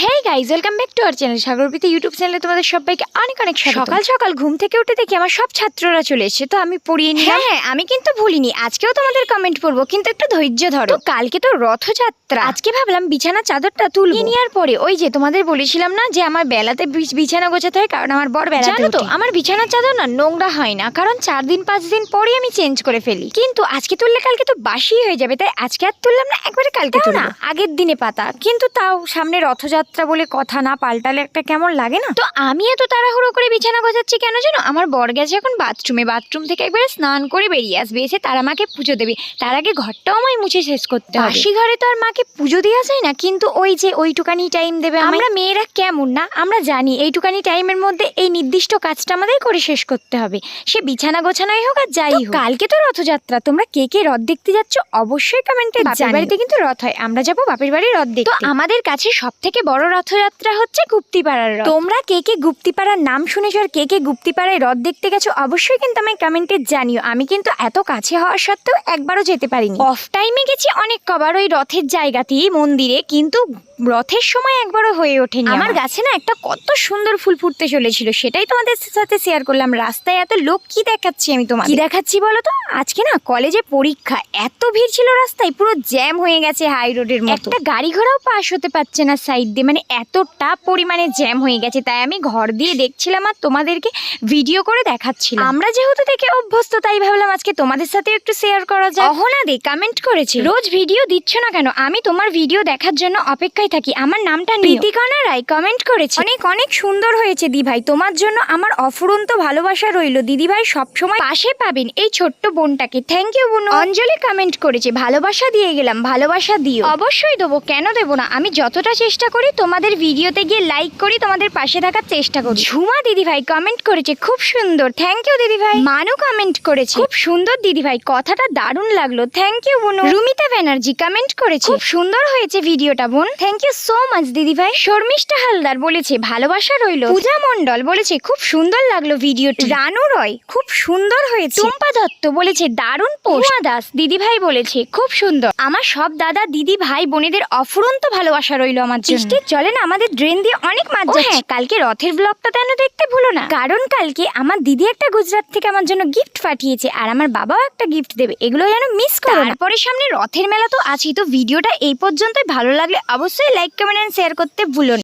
Hey guys welcome back to our channel Sagarpriti YouTube চ্যানেলে তোমাদের সবাইকে অনেক অনেক সকাল সকাল ঘুম থেকে উঠে দেখি আমার সব ছাত্ররা চলে এসেছে তো আমি পড়িয়ে নিলাম। হ্যাঁ হ্যাঁ আমি কিন্তু ভুলিনি আজকেও তোমাদের কমেন্ট পড়ব কিন্তু একটু ধৈর্য ধরো। কালকে তো রথযাত্রা। আজকে ভাবলাম বিছানা চাদরটা তুলবো। নেওয়ার পরে ওই যে তোমাদের বলেছিলাম না যে আমার বেলাতে বিছ- বিছানা গোছাতে হয় কারণ আমার বর বেলা জানো তো আমার বিছানার চাদর না নোংরা হয় না কারণ চার দিন পাঁচ দিন পরে আমি চেঞ্জ করে ফেলি। কিন্তু আজকে তুললে কালকে তো বাসি হয়ে যাবে তাই আজকে আর তুললাম না একবারে কালকে না আগের দিনে পাতা কিন্তু তাও সামনে রথযাত্রা বলে কথা না পাল্টালে একটা কেমন লাগে না? তো আমি এত তাড়াহুড়ো করে বিছানা গোছাচ্ছি কেন জানো? আমার বর গেছে এখন বাথরুমে। বাথরুম থেকে একবারে স্নান করে বেরিয়ে আসবে। এসে তারা মাকে পুজো দেবে। তার আগে ঘরটাও আমায় মুছে শেষ করতে হবে। বাসি ঘরে তো আর মাকে পুজো দেওয়া যায় না কিন্তু ওই যে ওইটুকানি টাইম দেবে আমরা মেয়েরা কেমন না? আমরা জানি এইটুকানি টাইমের মধ্যে এই নির্দিষ্ট কাজটা আমাদের করে শেষ করতে হবে। সে বিছানা গোছানোই হোক আর যাই হোক। কালকে তো রথযাত্রা। তোমরা কে কে রথ দেখতে যাচ্ছ অবশ্যই কমেন্টে বাপের বাড়িতে কিন্তু রথ হয়। আমরা যাব বাপের বাড়ির রথ দেখতে। তো আমাদের কাছে সব থেকে বড় রথযাত্রা হচ্ছে গুপ্তিপাড়ার রথ। তোমরা কে কে গুপ্তিপাড়ার নাম শুনেছ আর কে কে গুপ্তিপাড়ায় রথ দেখতে গেছো অবশ্যই কিন্তু আমায় কমেন্টে জানিও। আমি কিন্তু এত কাছে হওয়া সত্ত্বেও একবারও যেতে পারিনি। অফ টাইমে গেছি অনেক কবার ওই রথের জায়গাতেই মন্দিরে কিন্তু রথের সময় একবারও হয়ে ওঠেনি আমার গাছে না একটা কত সুন্দর ফুল ফুটতে চলেছিল সেটাই তোমাদের সাথে শেয়ার করলাম। রাস্তায় এত লোক কি দেখাচ্ছি আমি তোমার কি দেখাচ্ছি বলো তো? আজকে না কলেজে পরীক্ষা এত ভিড় ছিল রাস্তায় পুরো জ্যাম হয়ে গেছে হাই রোডের মতো। একটা গাড়ি ঘোড়াও পাস হতে পারছে না সাইড দিয়ে মানে এতটা পরিমাণে জ্যাম হয়ে গেছে তাই আমি ঘর দিয়ে দেখছিলাম আর তোমাদেরকে ভিডিও করে দেখাচ্ছিলাম। আমরা যেহেতু দেখে অভ্যস্ত তাই ভাবলাম আজকে তোমাদের সাথে একটু শেয়ার করা যায় অহনা দে কমেন্ট করেছে। রোজ ভিডিও দিচ্ছ না কেন? আমি তোমার ভিডিও দেখার জন্য অপেক্ষায় থাকি আমার নামটা প্রীতিকণা রায় কমেন্ট করেছে। অনেক অনেক সুন্দর হয়েছে দি ভাই তোমার জন্য আমার অফুরন্ত ভালোবাসা রইল। দিদি ভাই সবসময় পাশে পাবেন এই ছোট্ট বোনটাকে। থ্যাংক ইউ বোন। অঞ্জলি কমেন্ট করেছে ভালোবাসা দিয়ে গেলাম ভালোবাসা দিও। অবশ্যই দেবো কেন দেবো না? আমি যতটা চেষ্টা করি তোমাদের ভিডিওতে গিয়ে লাইক করি তোমাদের পাশে থাকার চেষ্টা করি। ঝুমা দিদি ভাই কমেন্ট করেছে খুব সুন্দর। থ্যাংক ইউ দিদি ভাই মানু কমেন্ট করেছে খুব সুন্দর দিদি ভাই কথাটা দারুণ লাগল। থ্যাংক ইউ বোন। রুমিতা ব্যানার্জি কমেন্ট করেছে খুব সুন্দর হয়েছে ভিডিওটা বোন। থ্যাংক ইউ সো মাচ দিদি ভাই। শর্মিষ্ঠা হালদার বলেছে ভালোবাসা রইল। পূজা মণ্ডল বলেছে খুব সুন্দর লাগল ভিডিওটি। রানু রয় খুব সুন্দর হয়েছে। টুম্পা দত্ত বলেছে দারুণ পোষা দাস দিদি ভাই বলেছে খুব সুন্দর। আমার সব দাদা দিদি ভাই বোনেদের অফুরন্ত ভালোবাসা রইল আমার জন্য। বৃষ্টির জলে না আমাদের ড্রেন দিয়ে অনেক মাছ হ্যাঁ কালকে রথের ব্লগটা কেন দেখতে ভুলো না। কারণ কালকে আমার দিদি একটা গুজরাট থেকে আমার জন্য গিফট পাঠিয়েছে আর আমার বাবাও একটা গিফট দেবে। এগুলো যেন মিস করো তারপরে সামনে রথের মেলা তো আছেই তো ভিডিওটা এই পর্যন্তই। ভালো লাগলে অবশ্যই লাইক কমেন্ট এন্ড শেয়ার করতে ভুলো